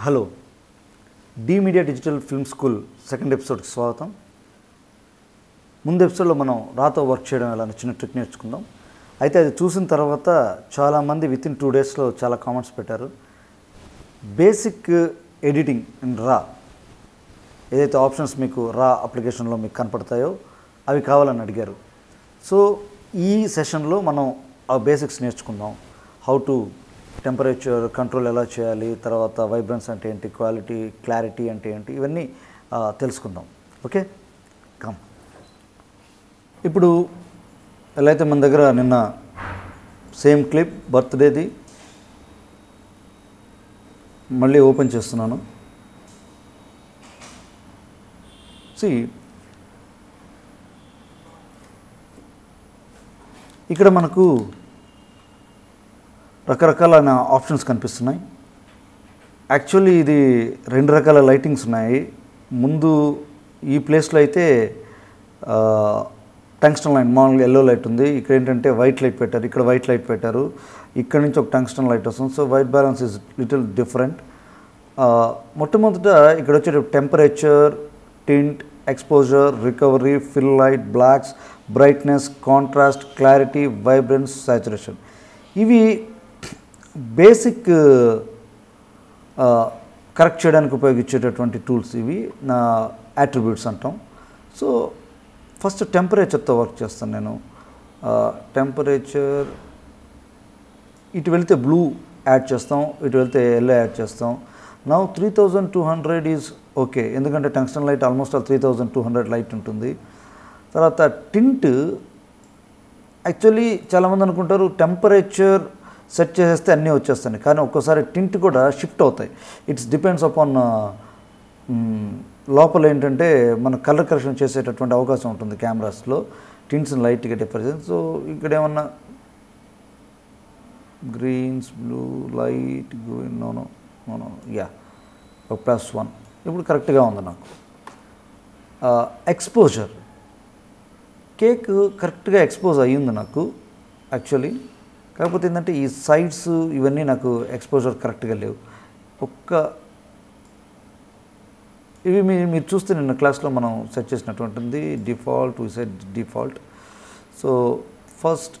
Hello D media digital film school second ఎపిసోడ్కి స్వాగతం. ముందు ఎపిసోడ్లో మనం రాతో వర్క్ చేయడం ఎలా చిన్న ట్రిక్ నేర్చుకుందాం. అయితే అది చూసిన తర్వాత చాలామంది విత్ ఇన్ టూ డేస్లో చాలా కామెంట్స్ పెట్టారు. బేసిక్ ఎడిటింగ్ ఇన్ రా ఏదైతే ఆప్షన్స్ మీకు రా అప్లికేషన్లో మీకు కనపడతాయో అవి కావాలని అడిగారు. సో ఈ సెషన్లో మనం ఆ బేసిక్స్ నేర్చుకుందాం. హౌ టు టెంపరేచర్ కంట్రోల్ ఎలా చేయాలి తర్వాత వైబ్రెన్స్ అంటే ఏంటి క్వాలిటీ క్లారిటీ అంటే ఏంటి ఇవన్నీ తెలుసుకుందాం. ఓకే? కమ్. ఇప్పుడు ఎలా అయితే మన దగ్గర నిన్న సేమ్ క్లిప్ బర్త్డేది మళ్ళీ ఓపెన్ చేస్తున్నాను. సి ఇక్కడ మనకు రకరకాలైన ఆప్షన్స్ కనిపిస్తున్నాయి. యాక్చువల్లీ ఇది రెండు రకాల లైటింగ్స్ ఉన్నాయి. ముందు ఈ ప్లేస్లో అయితే టంగ్స్టన్ లైట్ మామూలుగా ఎల్లో లైట్ ఉంది. ఇక్కడ ఏంటంటే వైట్ లైట్ పెట్టారు. ఇక్కడ వైట్ లైట్ పెట్టారు. ఇక్కడ నుంచి ఒక టంగ్స్టన్ లైట్ వస్తుంది. So white balance is little different. మొట్టమొదట ఇక్కడ వచ్చే temperature tint exposure recovery fill light blacks brightness contrast clarity vibrance saturation. ఇవి బేసిక్ కరెక్ట్ చేయడానికి ఉపయోగించేటటువంటి టూల్స్ ఇవి. నా యాట్రిబ్యూట్స్ అంటాం. సో ఫస్ట్ టెంపరేచర్తో వర్క్ చేస్తాను నేను. టెంపరేచర్ ఇటు వెళ్తే బ్లూ యాడ్ చేస్తాం ఇటు వెళ్తే ఎల్లో యాడ్ చేస్తాం. నా three thousand two hundred is okay. ఎందుకంటే tungsten light almost all three thousand two hundred light ఉంటుంది. తర్వాత టింట్ యాక్చువల్లీ చాలామంది అనుకుంటారు టెంపరేచర్ సెట్ చేసేస్తే అన్నీ వచ్చేస్తాయి. కానీ ఒక్కోసారి టింట్ కూడా షిఫ్ట్ అవుతాయి. ఇట్స్ డిపెండ్స్ అపాన్ లోపల ఏంటంటే మన కలర్ కరెక్షన్ చేసేటటువంటి అవకాశం ఉంటుంది కెమెరాస్లో. టింట్స్ లైట్గా డిఫరెన్స్ సో ఇక్కడ ఏమన్నా greens blue light green no no no no yeah ఒక ప్లస్ వన్. ఇప్పుడు కరెక్ట్గా ఉంది నాకు. ఎక్స్పోజర్. కేక్ కరెక్ట్గా ఎక్స్పోజ్ అయ్యింది నాకు యాక్చువల్లీ. కాకపోతే ఏంటంటే ఈ సైట్స్ ఇవన్నీ నాకు ఎక్స్పోజర్ కరెక్ట్గా లేవు. ఒక్క ఇవి మీరు మీరు చూస్తే నిన్న క్లాస్లో మనం సెట్ చేసినటువంటిది default we set default. So first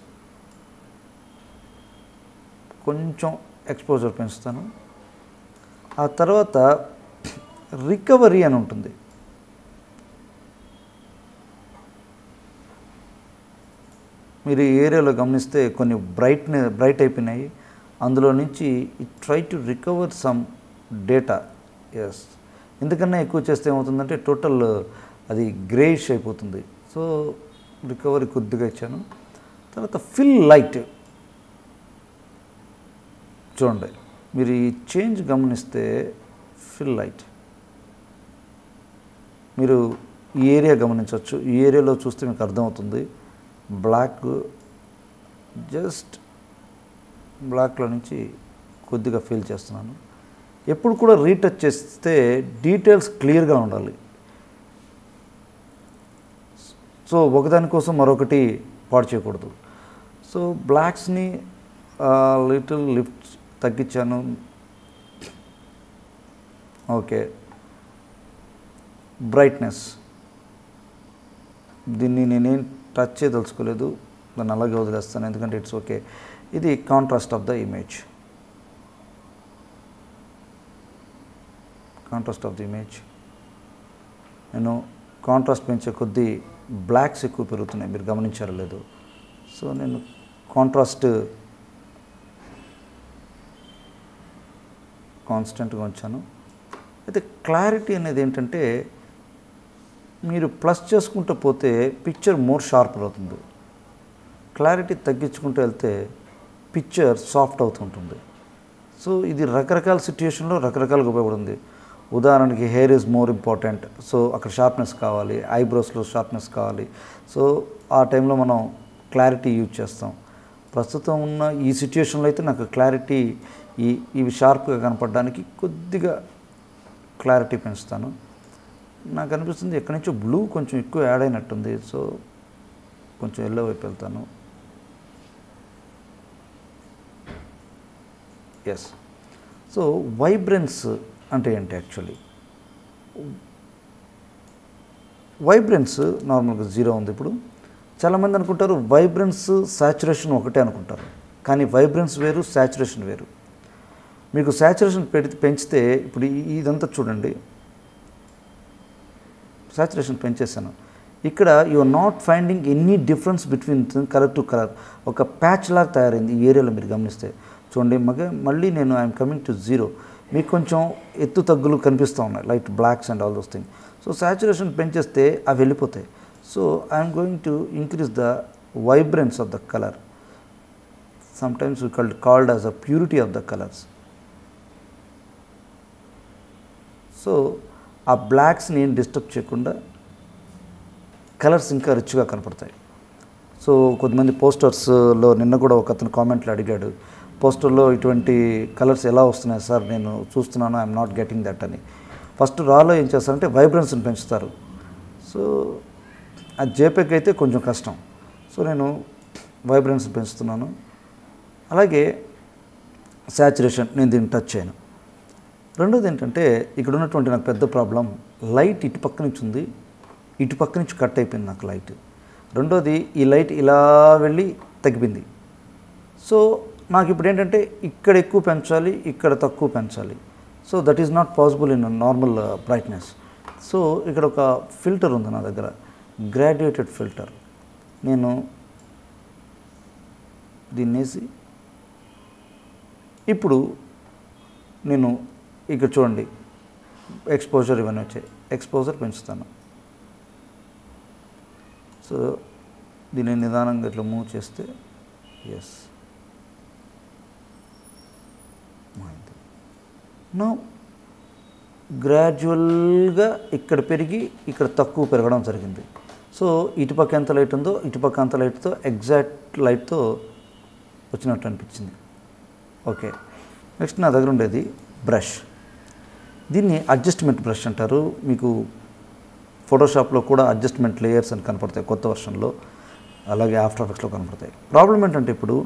కొంచెం ఎక్స్పోజర్ పెంచుతాను. ఆ తర్వాత రికవరీ అని ఉంటుంది. మీరు ఈ ఏరియాలో గమనిస్తే కొన్ని బ్రైట్ బ్రైట్ అయిపోయినాయి. అందులో నుంచి try to recover some data. Yes ఎందుకన్నా ఎక్కువ చేస్తే ఏమవుతుందంటే టోటల్ అది గ్రేష్ అయిపోతుంది. సో రికవరీ కొద్దిగా ఇచ్చాను. తర్వాత ఫిల్ లైట్. చూడండి. మీరు ఈ చేంజ్ గమనిస్తే ఫిల్ లైట్. మీరు ఈ ఏరియా గమనించవచ్చు. ఈ ఏరియాలో చూస్తే మీకు అర్థమవుతుంది. బ్లాక్ జస్ట్ బ్లాక్లో నుంచి కొద్దిగా ఫీల్ చేస్తున్నాను. ఎప్పుడు కూడా రీటచ్ చేస్తే డీటెయిల్స్ క్లియర్గా ఉండాలి. సో ఒకదానికోసం మరొకటి పాడు చేయకూడదు. సో బ్లాక్స్ని లిటిల్ లిఫ్ట్ తగ్గించాను. ఓకే. బ్రైట్నెస్. దీన్ని నేనేం టచ్ చేయదలుచుకోలేదు దాన్ని అలాగే వదిలేస్తాను ఎందుకంటే ఇట్స్ ఓకే ఇది contrast of the image contrast of the image నేను కాంట్రాస్ట్ పెంచే కొద్దీ బ్లాక్స్ ఎక్కువ పెరుగుతున్నాయి. మీరు గమనించారు లేదు. సో నేను కాంట్రాస్ట్ కాన్స్టెంట్గా ఉంచాను. అయితే క్లారిటీ అనేది ఏంటంటే మీరు ప్లస్ చేసుకుంటూ పోతే పిక్చర్ మోర్ షార్ప్ అవుతుంది. క్లారిటీ తగ్గించుకుంటూ వెళ్తే పిక్చర్ సాఫ్ట్ అవుతుంటుంది. సో ఇది రకరకాల సిచ్యుయేషన్లో రకరకాలుగా ఉపయోగపడుతుంది. ఉదాహరణకి hair is more important so అక్కడ షార్ప్నెస్ కావాలి ఐబ్రోస్లో షార్ప్నెస్ కావాలి. సో ఆ టైంలో మనం క్లారిటీ యూజ్ చేస్తాం. ప్రస్తుతం ఉన్న ఈ సిచ్యుయేషన్లో అయితే నాకు క్లారిటీ ఈ ఇవి షార్ప్గా కనపడడానికి కొద్దిగా క్లారిటీ పెంచుతాను. నాకు అనిపిస్తుంది ఎక్కడి నుంచో బ్లూ కొంచెం ఎక్కువ యాడ్ అయినట్టుంది. సో కొంచెం ఎల్లో వైపు వెళ్తాను. ఎస్ సో వైబ్రెన్స్ అంటే ఏంటి యాక్చువల్లీ వైబ్రెన్స్ నార్మల్గా జీరో ఉంది ఇప్పుడు. చాలామంది అనుకుంటారు వైబ్రెన్స్ సాచురేషన్ ఒకటే అనుకుంటారు. కానీ వైబ్రెన్స్ వేరు సాచురేషన్ వేరు. మీకు సాచురేషన్ పెడితే పెంచితే ఇప్పుడు ఇదంతా చూడండి. సాచురేషన్ పెంచేశాను. ఇక్కడ you are not finding any difference between colour to colour ఒక ప్యాచ్ లాగా తయారైంది ఈ ఏరియాలో మీరు గమనిస్తే. చూడండి మగ మళ్ళీ నేను ఐఎమ్ కమింగ్ టు జీరో మీకు కొంచెం ఎత్తు తగ్గులు కనిపిస్తూ ఉన్నాయి. Light blacks and all those thing so saturation పెంచేస్తే అవి వెళ్ళిపోతాయి. So I'm going to increase the vibrance of the colour sometimes we called called as a purity of the colours so ఆ బ్లాక్స్ని ఏం డిస్టర్బ్ చేయకుండా కలర్స్ ఇంకా రిచ్గా కనపడతాయి. So కొంతమంది పోస్టర్స్లో నిన్న కూడా ఒక అతను కామెంట్లు అడిగాడు పోస్టర్లో ఇటువంటి కలర్స్ ఎలా వస్తున్నాయి సార్? నేను చూస్తున్నాను ఐఎమ్ నాట్ గెటింగ్ దట్ అని. ఫస్ట్ రాలో ఏం చేస్తారంటే వైబ్రెన్స్ని పెంచుతారు. సో ఆ జేపేక్ అయితే కొంచెం కష్టం. సో నేను వైబ్రెన్స్ పెంచుతున్నాను. అలాగే శాచురేషన్ నేను దీన్ని టచ్ చేయను. రెండోది ఏంటంటే ఇక్కడ ఉన్నటువంటి నాకు పెద్ద ప్రాబ్లం లైట్ ఇటు పక్క నుంచి ఉంది ఇటు పక్క నుంచి కట్ అయిపోయింది నాకు లైట్. రెండోది ఈ లైట్ ఇలా వెళ్ళి తగ్గిపోయింది. సో నాకు ఇప్పుడు ఏంటంటే ఇక్కడ ఎక్కువ పెంచాలి ఇక్కడ తక్కువ పెంచాలి. So that is not possible in normal brightness so ఇక్కడ ఒక ఫిల్టర్ ఉంది నా దగ్గర గ్రాడ్యుయేటెడ్ ఫిల్టర్. నేను దీన్ని వేసి ఇప్పుడు నేను ఇక్కడ చూడండి. ఎక్స్పోజర్ ఇవన్నీ వచ్చాయి. ఎక్స్పోజర్ పెంచుతాను. సో దీన్ని నిదానంగా ఇట్లా మూవ్ చేస్తే ఎస్ నో గ్రాడ్యువల్గా ఇక్కడ పెరిగి ఇక్కడ తక్కువ పెరగడం జరిగింది. సో ఇటుపక్క ఎంత లైట్ ఉందో ఇటుపక్క అంత లైట్తో ఎగ్జాక్ట్ లైట్తో వచ్చినట్టు అనిపించింది. ఓకే నెక్స్ట్ నా దగ్గర ఉండేది బ్రష్ దీన్ని అడ్జస్ట్మెంట్ బ్రష్ అంటారు. మీకు ఫోటోషాప్లో కూడా అడ్జస్ట్మెంట్ లేయర్స్ అని కనపడతాయి కొత్త వర్షన్లో. అలాగే ఆఫ్టర్ ఎఫెక్ట్స్లో కనపడతాయి. ప్రాబ్లం ఏంటంటే ఇప్పుడు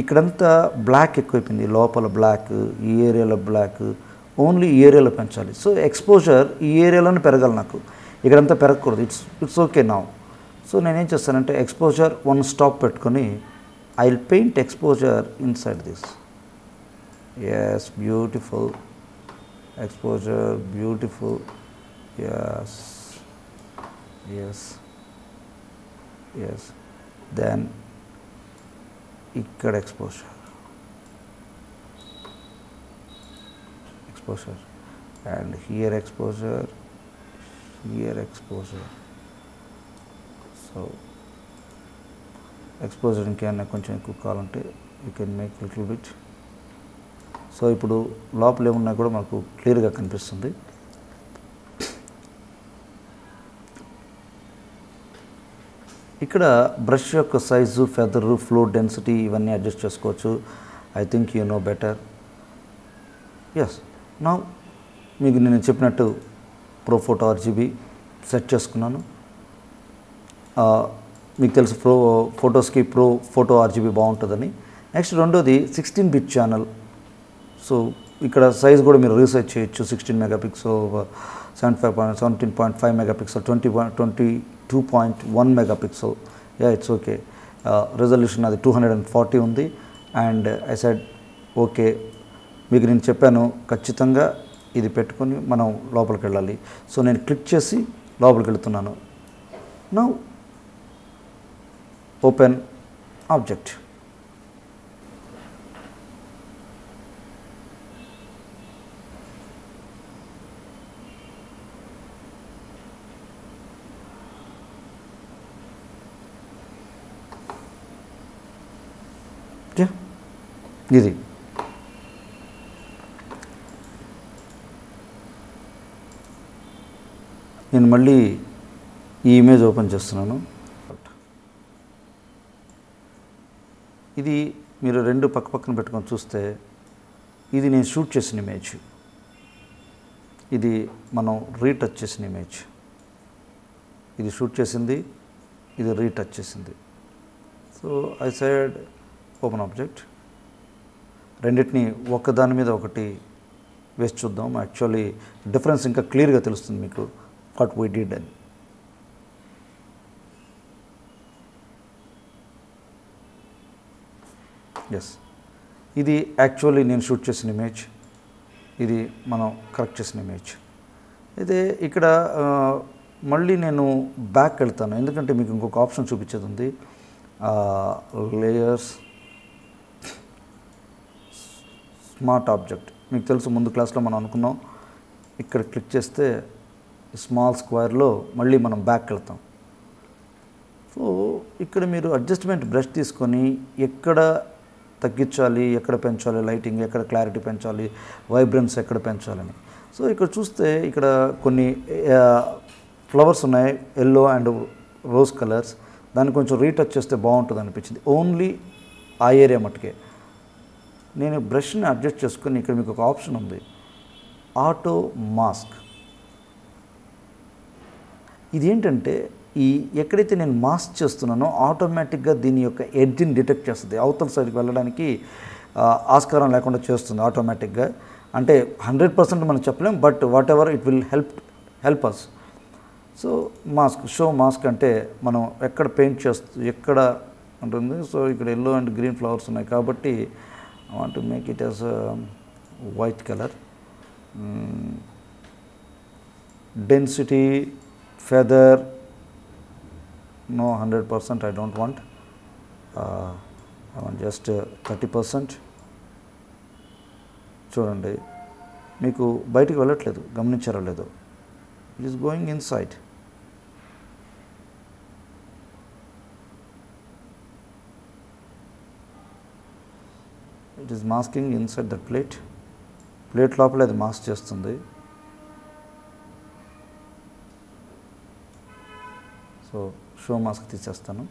ఇక్కడంతా బ్లాక్ ఎక్కువైపోయింది. లోపల బ్లాక్ ఈ ఏరియాలో బ్లాక్ ఓన్లీ ఈ ఏరియాలో పెంచాలి. సో ఎక్స్పోజర్ ఈ ఏరియాలోనే పెరగాలి నాకు. ఇక్కడంతా పెరగకూడదు. ఇట్స్ ఇట్స్ ఓకే నా సో నేనేం చేస్తానంటే ఎక్స్పోజర్ వన్ స్టాప్ పెట్టుకొని I will paint exposure inside this yes beautiful exposure beautiful yes yes yes then ఇక్కడ exposure exposure and here exposure here exposure so exposure ఇంకేమైనా కొంచెం ఎక్కువ కావాలంటే you can make little bit So ఇప్పుడు లోపల ఏమున్నా కూడా మనకు క్లియర్గా కనిపిస్తుంది. ఇక్కడ బ్రష్ యొక్క సైజు ఫెదరు ఫ్లో డెన్సిటీ ఇవన్నీ అడ్జస్ట్ చేసుకోవచ్చు. I think you know better. Yes నా మీకు నేను చెప్పినట్టు ప్రో ఫోటో ఆర్జీబీ సెట్ చేసుకున్నాను. మీకు తెలుసు ప్రో ఫొటోస్కి ప్రో ఫోటో ఆర్జీబీ బాగుంటుందని. నెక్స్ట్ రెండోది సిక్స్టీన్ బిట్ ఛానల్ సో ఇక్కడ సైజ్ కూడా మీరు రీసెర్చ్ చేయొచ్చు. Sixteen mega pixel seventy five point seventeen point five mega pixel twenty twenty two point one mega pixel yeah it's okay resolution అది two hundred and forty ఉంది. And I said okay మీకు నేను చెప్పాను ఖచ్చితంగా ఇది పెట్టుకొని మనం లోపలికి వెళ్ళాలి. సో నేను క్లిక్ చేసి లోపలికి వెళ్తున్నాను. నౌ ఓపెన్ ఆబ్జెక్ట్ యా ఇది. నేను మళ్ళీ ఈ ఇమేజ్ ఓపెన్ చేస్తున్నాను. ఇది మీరు రెండు పక్క పక్కన పెట్టుకొని చూస్తే ఇది నేను షూట్ చేసిన ఇమేజ్ ఇది మనం రీటచ్ చేసిన ఇమేజ్ ఇది షూట్ చేసింది ఇది రీటచ్ చేసింది. So I said open object రెండింటిని ఒకదాని మీద ఒకటి వేసి చూద్దాం. యాక్చువల్లీ డిఫరెన్స్ ఇంకా క్లియర్గా తెలుస్తుంది మీకు వాట్ వీ డిడ్ అని ఎస్ ఇది యాక్చువల్లీ నేను షూట్ చేసిన ఇమేజ్ ఇది మనం కరెక్ట్ చేసిన ఇమేజ్ అయితే ఇక్కడ మళ్ళీ నేను బ్యాక్ వెళ్తాను. ఎందుకంటే మీకు ఇంకొక ఆప్షన్ చూపించేది ఉంది. Layers smart object. మీకు తెలుసు ముందు క్లాస్లో మనం అనుకున్నాం ఇక్కడ క్లిక్ చేస్తే స్మాల్ స్క్వేర్లో మళ్ళీ మనం బ్యాక్ వెళ్తాం. సో ఇక్కడ మీరు అడ్జస్ట్మెంట్ బ్రష్ తీసుకొని ఎక్కడ తగ్గించాలి ఎక్కడ పెంచాలి లైటింగ్ ఎక్కడ క్లారిటీ పెంచాలి వైబ్రెన్స్ ఎక్కడ పెంచాలని. సో ఇక్కడ చూస్తే ఇక్కడ కొన్ని ఫ్లవర్స్ ఉన్నాయి ఎల్లో అండ్ రోజ్ కలర్స్. దాన్ని కొంచెం రీటచ్ చేస్తే బాగుంటుంది అనిపించింది. ఓన్లీ ఆ ఏరియా మట్టుకే. నేను బ్రష్ని అడ్జస్ట్ చేసుకుని ఇక్కడ మీకు ఒక ఆప్షన్ ఉంది. Auto mask. ఇది ఏంటంటే ఈ ఎక్కడైతే నేను మాస్క్ చేస్తున్నానో ఆటోమేటిక్గా దీని యొక్క ఎడ్జిని డిటెక్ట్ చేస్తుంది. అవతల సైడ్కి వెళ్ళడానికి ఆస్కారం లేకుండా చేస్తుంది ఆటోమేటిక్గా. అంటే హండ్రెడ్ పర్సెంట్ మనం చెప్పలేం but whatever it will help help us so mask show mask అంటే మనం ఎక్కడ పెయింట్ చేస్తూ ఎక్కడ ఉంటుంది? సో ఇక్కడ ఎల్లో అండ్ గ్రీన్ ఫ్లవర్స్ ఉన్నాయి కాబట్టి I want make it as white colour density feather no 100% I don't want. Uh, I want just uh, thirty percent చూడండి మీకు బయటికి వెళ్ళట్లేదు గమనించారో లేదో. It is going in side it is masking inside the plate plate లోపల అది mask చేస్తుంది. So show mask తీసేస్తాను.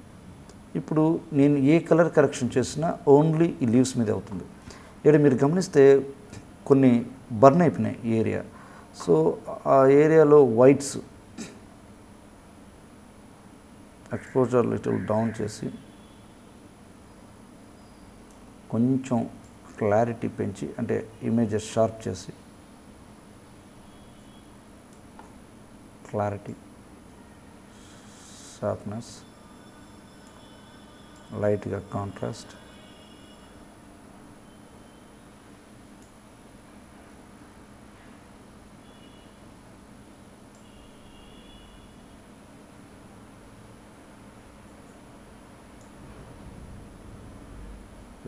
ఇప్పుడు నేను ఏ కలర్ కరెక్షన్ చేసినా ఓన్లీ ఈ లీవ్స్ మీద అవుతుంది. ఇక్కడ మీరు గమనిస్తే కొన్ని బర్న్ అయిపోయినాయి ఈ ఏరియా సో ఆ ఏరియాలో వైట్స్ ఎక్స్పోజర్ లిటిల్ డౌన్ చేసి కొంచెం క్లారిటీ పెంచి అంటే ఇమేజెస్ షార్ప్ చేసి. క్లారిటీ షార్ప్నెస్ లైట్గా కాంట్రాస్ట్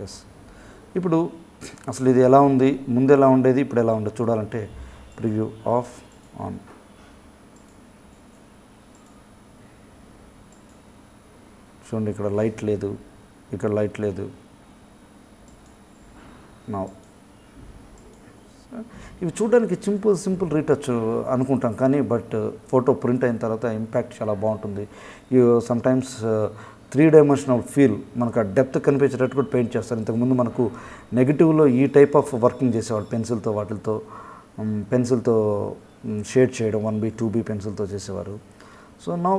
ఎస్ ఇప్పుడు అసలు ఇది ఎలా ఉంది? ముందు ఎలా ఉండేది? ఇప్పుడు ఎలా ఉండేది? చూడాలంటే ప్రివ్యూ ఆఫ్ ఆన్. చూడండి ఇక్కడ లైట్ లేదు. ఇక్కడ లైట్ లేదు. నా. ఇవి చూడడానికి సింపుల్ సింపుల్ రీటచ్ అనుకుంటాం కానీ బట్ ఫోటో ప్రింట్ అయిన తర్వాత ఇంపాక్ట్ చాలా బాగుంటుంది. You sometimes three dimensional feel మనకు ఆ డెప్త్ కనిపించేటట్టు కూడా పెయింట్ చేస్తారు. ఇంతకుముందు మనకు నెగిటివ్లో ఈ టైప్ ఆఫ్ వర్కింగ్ చేసేవాడు పెన్సిల్తో వాటితో పెన్సిల్తో షేడ్ చేయడం వన్ బి టూ బి పెన్సిల్తో చేసేవారు. సో నా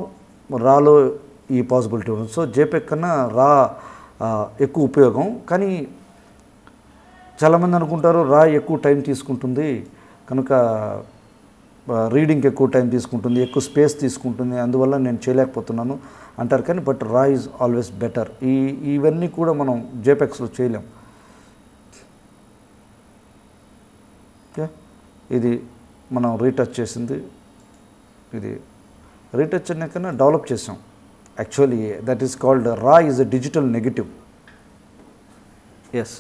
రాలో ఈ పాసిబిలిటీ ఉంది. సో జేపెక్ కన్నా రా ఎక్కువ ఉపయోగం. కానీ చాలామంది అనుకుంటారు రా ఎక్కువ టైం తీసుకుంటుంది. కనుక రీడింగ్కి ఎక్కువ టైం తీసుకుంటుంది ఎక్కువ స్పేస్ తీసుకుంటుంది. అందువల్ల నేను చేయలేకపోతున్నాను. అంటారు కానీ బట్ రా ఈజ్ ఆల్వేస్ బెటర్ ఈ ఇవన్నీ కూడా మనం జేపెక్స్లో చేయలేం. ఓకే ఇది మనం రీటచ్ చేసింది. ఇది రీటచ్ అనే కన్నా డెవలప్ చేసాం. Actually that is called raw is a digital negatives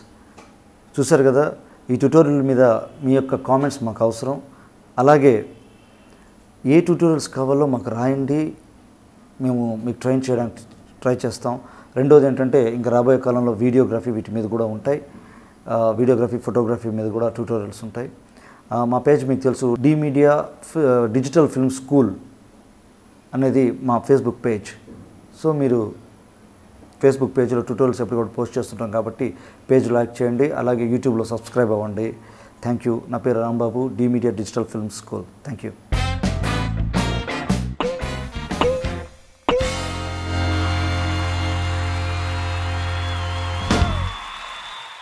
చూశారు కదా? ఈ ట్యుటోరియల్ మీద మీ యొక్క కామెంట్స్ మాకు అవసరం. అలాగే ఏ ట్యుటోరియల్స్ కావాలో మాకు రాయండి. మేము మీకు ట్రైన్ చేయడానికి ట్రై చేస్తాం. రెండోది ఏంటంటే ఇంకా రాబోయే కాలంలో వీడియోగ్రఫీ వీటి మీద కూడా ఉంటాయి. వీడియోగ్రఫీ ఫోటోగ్రఫీ మీద కూడా ట్యూటోరియల్స్ ఉంటాయి. మా పేజ్ మీకు తెలుసు the Media Digital Film School అనేది మా ఫేస్బుక్ పేజ్ సో మీరు ఫేస్బుక్ పేజ్లో ట్యూటోరియల్స్ ఎప్పుడు కూడా పోస్ట్ చేస్తుంటాం కాబట్టి పేజ్ లైక్ చేయండి అలాగే యూట్యూబ్లో సబ్స్క్రైబ్ అవ్వండి. థ్యాంక్ యూ నా పేరు Rambabu the Media Digital Film School thank you